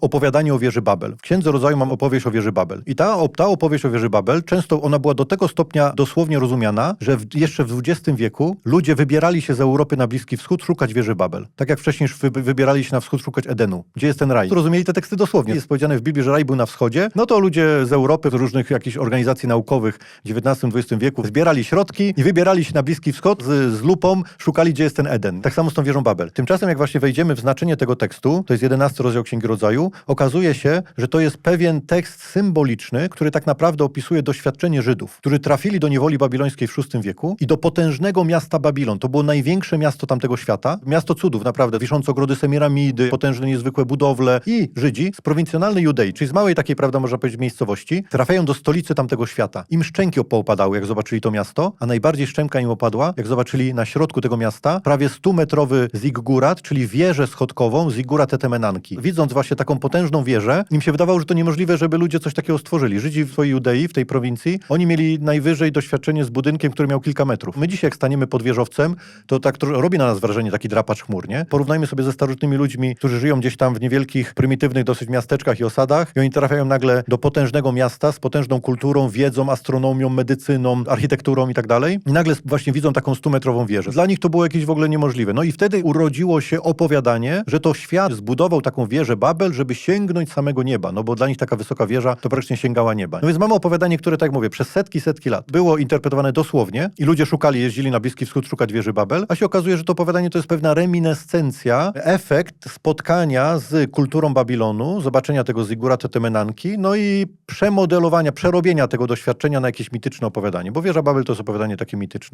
opowiadanie o wieży Babel. W Księdze Rodzaju mam opowieść o wieży Babel. I ta, ta opowieść o wieży Babel, często ona była do tego stopnia dosłownie rozumiana, że w, jeszcze w XX wieku ludzie wybierali się z Europy na Bliski Wschód szukać wieży Babel. Tak jak wcześniej wy, wybierali się na wschód szukać Edenu. Gdzie jest ten raj? Rozumieli te teksty dosłownie. Jest powiedziane w Biblii, że raj był na wschodzie. No to ludzie z Europy, z różnych jakichś organizacji naukowych w XIX-XX wieku zbierali środki i wybierali się na Bliski Wschód z, z lupą, szukali, gdzie jest ten Eden. Tak samo z tą wieżą Babel. Tymczasem, jak właśnie wejdziemy w znaczenie tego tekstu, to jest 11 rozdział Księgi Rodzaju, okazuje się, że to jest pewien tekst symboliczny, który tak naprawdę opisuje doświadczenie Żydów, którzy trafili do niewoli babilońskiej w VI wieku i do potężnego miasta Babilon. To było największe miasto tamtego świata. Miasto cudów, naprawdę. Wiszące ogrody Semiramidy, potężne, niezwykłe budowle. I Żydzi z prowincjonalnej Judei, czyli z małej takiej, prawda, można powiedzieć, miejscowości, trafiają do stolicy tamtego świata. Im szczęki poopadały, jak zobaczyli to miasto, a najbardziej szczęka im opadła, jak zobaczyli na środku tego miasta prawie 100-metrowy ziggurat, czyli wieżę schodkową ziggurat Etemenanki. Widząc właśnie taką potężną wieżę, im się wydawało, że to niemożliwe, żeby ludzie coś takiego stworzyli. Żydzi w swojej Judei, w tej prowincji, oni mieli najwyżej doświadczenie z budynkiem, który miał kilka metrów. My dzisiaj, jak staniemy pod wieżowcem, to tak tro- robi na nas wrażenie taki drapacz chmur, nie? Porównajmy sobie ze starożytnymi ludźmi, którzy żyją gdzieś tam w niewielkich, prymitywnych dosyć miasteczkach i osadach i oni trafiają nagle do potężnego miasta z potężną kulturą, wiedzą, astronomią, medycyną, architekturą i tak dalej. I nagle właśnie widzą taką stumetrową wieżę. Dla nich to było jakieś w ogóle niemożliwe. No i wtedy urodziło się opowiadanie, że to świat zbudował taką wieżę Babel, żeby sięgnąć samego nieba, no bo dla nich taka wysoka wieża to praktycznie sięgała nieba. No więc mamy opowiadanie, które, tak jak mówię, przez setki, setki lat było interpretowane dosłownie i ludzie szukali, jeździli na Bliski Wschód szukać wieży Babel, a się okazuje, że to opowiadanie to jest pewna reminiscencja, efekt spotkania z kulturą Babilonu, zobaczenia tego Zigurata Temenanki, no i przemodelowania, przerobienia tego doświadczenia na jakieś mityczne opowiadanie, bo wieża Babel to jest opowiadanie takie mityczne.